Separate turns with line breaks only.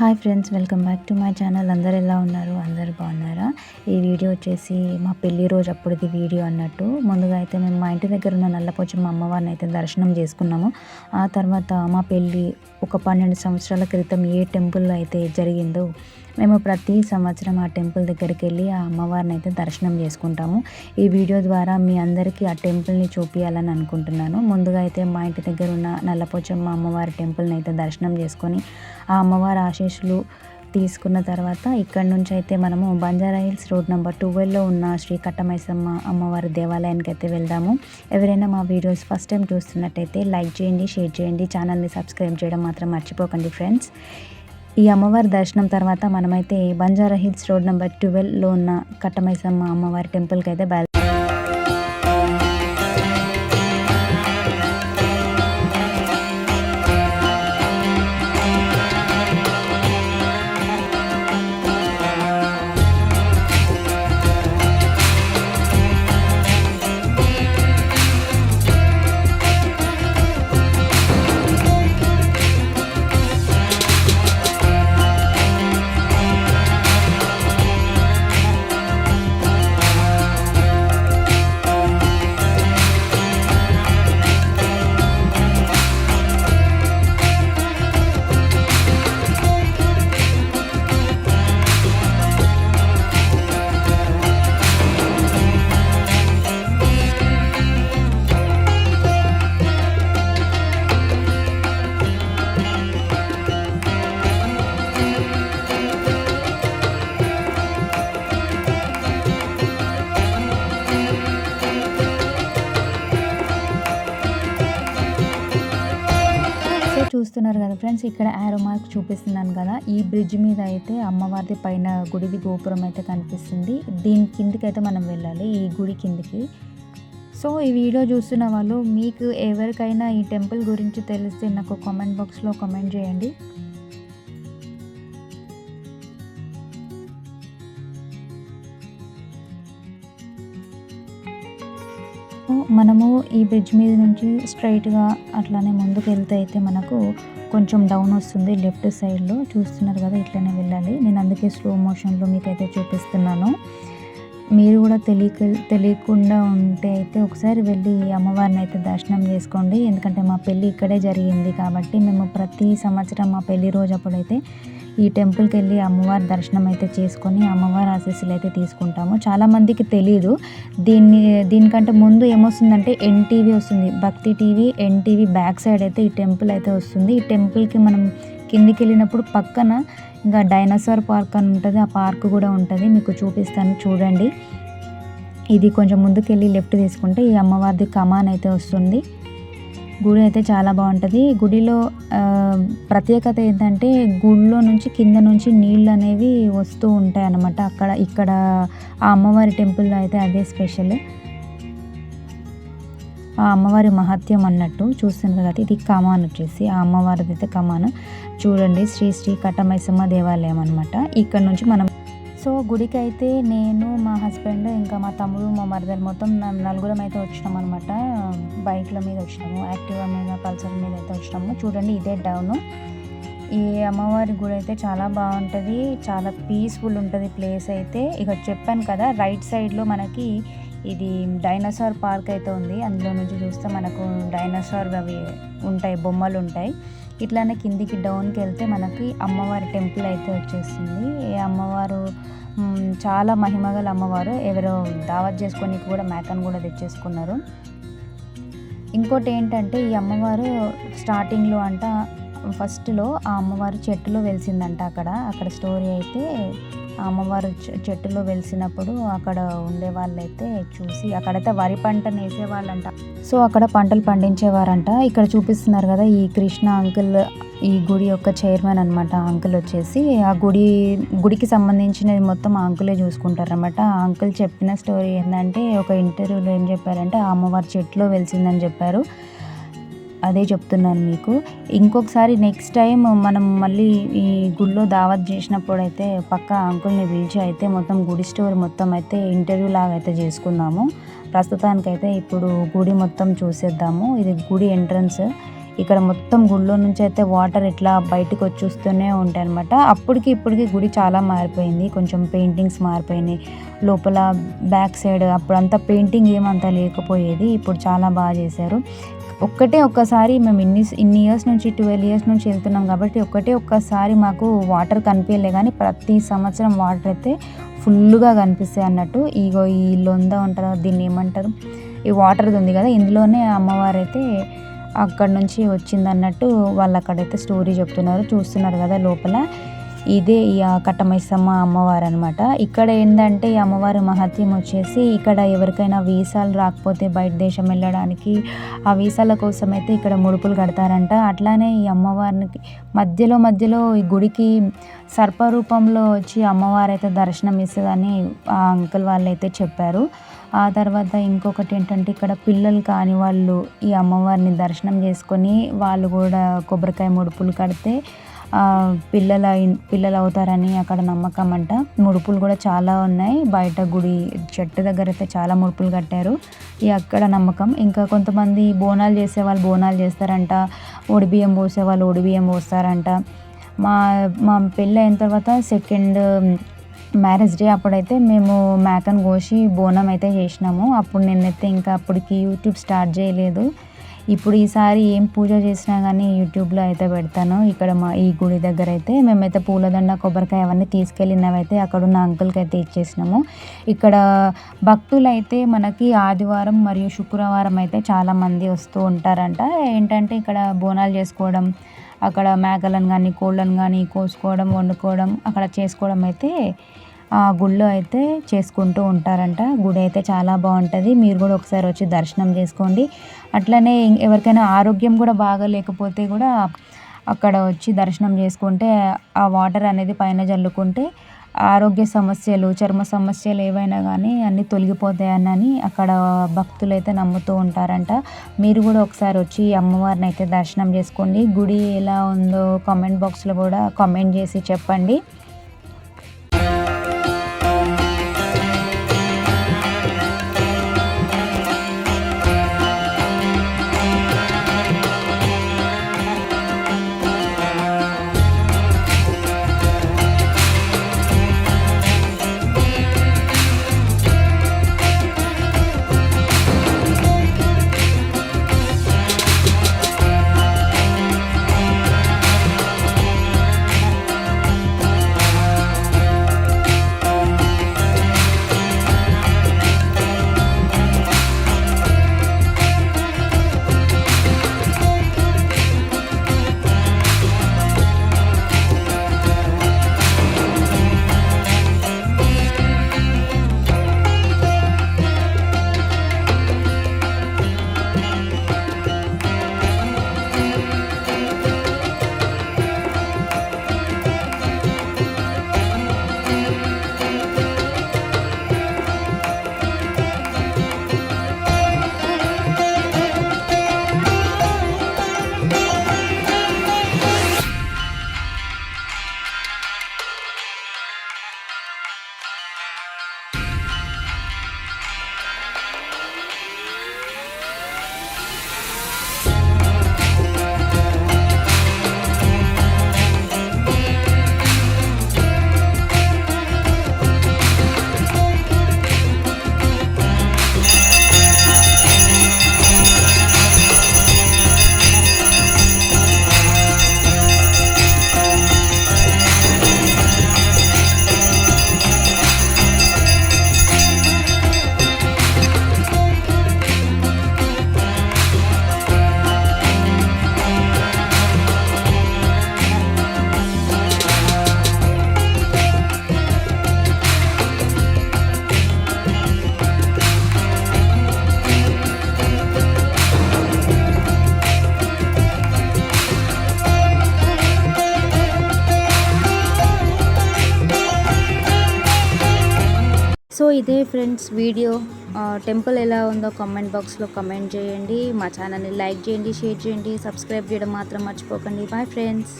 Hi friends welcome back to my channel. అందరు ఎలా ఉన్నారు? అందరు బాగున్నారా? ఈ వీడియో వచ్చేసి మా పెళ్ళి రోజు అప్పుడుది వీడియో అన్నట్టు. ముందుగా అయితే మేము మా ఇంటి దగ్గర ఉన్న నల్లపోచమ్మ అమ్మవారిని అయితే దర్శనం చేసుకున్నాము. ఆ తర్వాత మా పెళ్ళి ఒక పన్నెండు సంవత్సరాల క్రితం ఏ టెంపుల్లో అయితే జరిగిందో మేము ప్రతి సంవత్సరం ఆ టెంపుల్ దగ్గరికి వెళ్ళి ఆ అమ్మవారిని అయితే దర్శనం చేసుకుంటాము. ఈ వీడియో ద్వారా మీ అందరికీ ఆ టెంపుల్ని చూపించాలని అనుకుంటున్నాను. ముందుగా అయితే మా ఇంటి దగ్గర ఉన్న నల్లపోచమ్మ అమ్మవారి టెంపుల్ని అయితే దర్శనం చేసుకొని ఆ అమ్మవారి ఆశీస్సులు తీసుకున్న తర్వాత ఇక్కడ నుంచి అయితే మనము బంజారా హిల్స్ రోడ్ నెంబర్ ట్వెల్వ్లో ఉన్న శ్రీ కట్టమైసమ్మ అమ్మవారి దేవాలయానికి అయితే వెళ్దాము. ఎవరైనా మా వీడియోస్ ఫస్ట్ టైం చూస్తున్నట్టయితే లైక్ చేయండి షేర్ చేయండి ఛానల్ని సబ్స్క్రైబ్ చేయడం మాత్రం మర్చిపోకండి ఫ్రెండ్స్. ఈ అమ్మవారి దర్శనం తర్వాత మనమైతే బంజారా హిల్స్ రోడ్ నెంబర్ ట్వెల్వ్లో ఉన్న కట్టమైసమ్మ అమ్మవారి టెంపుల్కి అయితే బయలు చూస్తున్నారు కదా ఫ్రెండ్స్ ఇక్కడ యారో మార్క్ చూపిస్తున్నాను కదా. ఈ బ్రిడ్జ్ మీద అయితే అమ్మవారిది పైన గుడిది గోపురం అయితే కనిపిస్తుంది. దీని కిందికి అయితే మనం వెళ్ళాలి ఈ గుడి కిందికి. సో ఈ వీడియో చూస్తున్న వాళ్ళు మీకు ఎవరికైనా ఈ టెంపుల్ గురించి తెలిస్తే నాకు కామెంట్ బాక్స్లో కామెంట్ చేయండి. మనము ఈ బ్రిడ్జ్ మీద నుంచి స్ట్రైట్గా అట్లానే ముందుకు వెళ్తే అయితే మనకు కొంచెం డౌన్ వస్తుంది. లెఫ్ట్ సైడ్లో చూస్తున్నారు కదా ఇట్లనే వెళ్ళాలి. నేను అందుకే స్లో మోషన్లో మీకైతే చూపిస్తున్నాను. మీరు కూడా తెలియక తెలియకుండా ఉంటే అయితే ఒకసారి వెళ్ళి అమ్మవారిని అయితే దర్శనం చేసుకోండి. ఎందుకంటే మా పెళ్ళి ఇక్కడే జరిగింది కాబట్టి మేము ప్రతి సంవత్సరం మా పెళ్ళి రోజు అప్పుడైతే ఈ టెంపుల్కి వెళ్ళి అమ్మవారి దర్శనం అయితే చేసుకొని అమ్మవారి ఆశీస్సులు అయితే తీసుకుంటాము. చాలామందికి తెలియదు దీన్ని దీనికంటే ముందు ఏమొస్తుందంటే ఎన్టీవీ వస్తుంది. భక్తి టీవీ ఎన్టీవీ బ్యాక్ సైడ్ అయితే ఈ టెంపుల్ అయితే వస్తుంది. ఈ టెంపుల్కి మనం కిందికి వెళ్ళినప్పుడు పక్కన ఇంకా డైనోసార్ పార్క్ అని ఉంటుంది. ఆ పార్క్ కూడా ఉంటుంది. మీకు చూపిస్తాను. చూడండి. ఇది కొంచెం ముందుకెళ్ళి లెఫ్ట్ తీసుకుంటే ఈ అమ్మవారిది కమాన్ అయితే వస్తుంది. గుడి అయితే చాలా బాగుంటుంది. గుడిలో ప్రత్యేకత ఏంటంటే గుడిలో నుంచి కింద నుంచి నీళ్ళు అనేవి వస్తూ ఉంటాయి అన్నమాట. అక్కడ ఇక్కడ ఆ అమ్మవారి టెంపుల్లో అయితే అదే స్పెషల్. ఆ అమ్మవారి మహత్యం అన్నట్టు చూస్తున్నారు కదా ఇది కమాన్ వచ్చేసి. ఆ అమ్మవారిది అయితే కమాన్. చూడండి శ్రీ శ్రీ కట్టమైసమ్మ దేవాలయం అనమాట ఇక్కడ నుంచి మనం గుడికి అయితే నేను మా హస్బెండ్ ఇంకా మా తమ్ముడు మా మరదలు మొత్తం నలుగురం అయితే వచ్చినాం అనమాట బైక్ల మీద వచ్చినాము యాక్టివా మీద పల్సర్ మీద అయితే వచ్చినాము. చూడండి ఇదే డౌన్. ఈ అమ్మవారి గుడి అయితే చాలా బాగుంటుంది చాలా పీస్ఫుల్ ఉంటుంది ప్లేస్ అయితే. ఇక చెప్పాను కదా రైట్ సైడ్లో మనకి ఇది డైనోసార్ పార్క్ అయితే ఉంది. అందులో నుంచి చూస్తే మనకు డైనోసార్ అవి ఉంటాయి బొమ్మలు ఉంటాయి. ఇట్లానే కిందికి డౌన్కి వెళ్తే మనకి అమ్మవారి టెంపుల్ అయితే వచ్చేస్తుంది ఈ అమ్మవారు చాలా మహిమగల అమ్మవారు. ఎవరో దావత్ చేసుకొని కూడా మేకను కూడా తెచ్చేసుకున్నారు. ఇంకోటి ఏంటంటే ఈ అమ్మవారు స్టార్టింగ్లో అంట ఫస్ట్లో ఆ అమ్మవారు చెట్టులో వెలిసిందంట అక్కడ. అక్కడ స్టోరీ అయితే ఆ అమ్మవారు చెట్టులో వెలిసినప్పుడు అక్కడ ఉండే వాళ్ళైతే చూసి అక్కడైతే వరి పంటను వేసేవాళ్ళంట సో అక్కడ పంటలు పండించేవారంట. ఇక్కడ చూపిస్తున్నారు కదా ఈ కృష్ణ అంకుల్ ఈ గుడి యొక్క చైర్మన్ అనమాట అంకుల్ వచ్చేసి ఆ గుడి గుడికి సంబంధించినది మొత్తం ఆ అంకులే చూసుకుంటారనమాట ఆ అంకుల్ చెప్పిన స్టోరీ ఏంటంటే ఒక ఇంటర్వ్యూలో ఏం చెప్పారంటే ఆ అమ్మవారి చెట్టులో వెలిసిందని చెప్పారు. అదే చెప్తున్నాను మీకు. ఇంకొకసారి నెక్స్ట్ టైం మనం మళ్ళీ ఈ గుడిలో దావత్ చేసినప్పుడు అయితే పక్క అంకుల్ని పిలిచి అయితే మొత్తం గుడి స్టోర్ మొత్తం అయితే ఇంటర్వ్యూ లాగా అయితే చేసుకుందాము. ప్రస్తుతానికైతే ఇప్పుడు గుడి మొత్తం చూసేద్దాము. ఇది గుడి ఎంట్రన్స్ ఇక్కడ మొత్తం గుడిలో నుంచి అయితే వాటర్ ఇట్లా బయటకు వచ్చేస్తూనే ఉంటాయి అనమాట అప్పటికి ఇప్పటికి గుడి చాలా మారిపోయింది. కొంచెం పెయింటింగ్స్ మారిపోయినాయి. లోపల బ్యాక్ సైడ్ అప్పుడంతా పెయింటింగ్ ఏమంతా లేకపోయేది. ఇప్పుడు చాలా బాగా చేశారు. ఒక్కటే ఒక్కసారి మేము ఇన్ని ఇన్ని ఇయర్స్ నుంచి ట్వెల్వ్ ఇయర్స్ నుంచి వెళ్తున్నాం కాబట్టి ఒక్కటే ఒక్కసారి మాకు వాటర్ కనిపించలే కానీ ప్రతి సంవత్సరం వాటర్ అయితే ఫుల్గా కనిపిస్తాయి అన్నట్టు. ఇగో ఈ లొంద ఉంటారు దీన్ని ఏమంటారు? ఈ వాటర్ది ఉంది కదా ఇందులోనే అమ్మవారు అయితే అక్కడ నుంచి వచ్చింది అన్నట్టు వాళ్ళు అక్కడైతే స్టోరీ చెప్తున్నారు. చూస్తున్నారు కదా లోపల. ఇదే ఈ కట్టమైసమ్మ అమ్మవారు అనమాట ఇక్కడ ఏంటంటే ఈ అమ్మవారి మహత్యం వచ్చేసి ఇక్కడ ఎవరికైనా వీసాలు రాకపోతే బయట దేశం వెళ్ళడానికి ఆ వీసాల కోసం అయితే ఇక్కడ ముడుపులు కడతారంట. అట్లానే ఈ అమ్మవారిని మధ్యలో మధ్యలో ఈ గుడికి సర్పరూపంలో వచ్చి అమ్మవారు అయితే దర్శనం ఇస్తుందని ఆ అంకుల్ వాళ్ళు అయితే చెప్పారు. ఆ తర్వాత ఇంకొకటి ఏంటంటే ఇక్కడ పిల్లలు కాని వాళ్ళు ఈ అమ్మవారిని దర్శనం చేసుకొని వాళ్ళు కూడా కొబ్బరికాయ ముడుపులు కడితే పిల్లల పిల్లలు అవుతారని అక్కడ నమ్మకం అంట ముడుపులు కూడా చాలా ఉన్నాయి. బయట గుడి చెట్టు దగ్గర అయితే చాలా ముడుపులు కట్టారు. ఇక అక్కడ నమ్మకం. ఇంకా కొంతమంది బోనాలు చేసే వాళ్ళు బోనాలు చేస్తారంట. ఒడిబియ్యం పోసే వాళ్ళు ఒడిబియ్యం పోస్తారంట. మా మా పెళ్ళి అయిన తర్వాత సెకండ్ మ్యారేజ్ డే అప్పుడైతే మేము మేకను కోసి బోనం అయితే చేసినాము. అప్పుడు నేనైతే ఇంకా అప్పటికి యూట్యూబ్ స్టార్ట్ చేయలేదు. ఇప్పుడు ఈసారి ఏం పూజ చేసినా కానీ యూట్యూబ్లో అయితే పెడతాను. ఇక్కడ మా ఈ గుడి దగ్గర అయితే మేమైతే పూలదండ కొబ్బరికాయ అవన్నీ తీసుకెళ్ళినవైతే అక్కడ ఉన్న అంకుల్కి అయితే ఇచ్చేసినాము. ఇక్కడ భక్తులు అయితే మనకి ఆదివారం మరియు శుక్రవారం అయితే చాలామంది వస్తూ ఉంటారంట. ఏంటంటే ఇక్కడ బోనాలు చేసుకోవడం అక్కడ మేకలను కానీ కోళ్ళను కానీ కోసుకోవడం వండుకోవడం అక్కడ చేసుకోవడం అయితే ఆ గుళ్ళో అయితే చేసుకుంటూ ఉంటారంట. గుడి అయితే చాలా బాగుంటుంది. మీరు కూడా ఒకసారి వచ్చి దర్శనం చేసుకోండి. అట్లనే ఎవరికైనా ఆరోగ్యం కూడా బాగా లేకపోతే కూడా అక్కడ వచ్చి దర్శనం చేసుకుంటే ఆ వాటర్ అనేది పైన చల్లుకుంటే ఆరోగ్య సమస్యలు చర్మ సమస్యలు ఏవైనా కానీ అన్నీ తొలగిపోతాయనని అక్కడ భక్తులు అయితే నమ్ముతూ ఉంటారంట. మీరు కూడా ఒకసారి వచ్చి అమ్మవారిని అయితే దర్శనం చేసుకోండి. గుడి ఎలా ఉందో కామెంట్ బాక్స్లో కూడా కామెంట్ చేసి చెప్పండి. ఇదే ఫ్రెండ్స్ వీడియో. టెంపుల్ ఎలా ఉందో కామెంట్ బాక్స్లో కామెంట్ చేయండి. మా ఛానల్ని లైక్ చేయండి షేర్ చేయండి సబ్స్క్రైబ్ చేయడం మాత్రం మర్చిపోకండి. Bye friends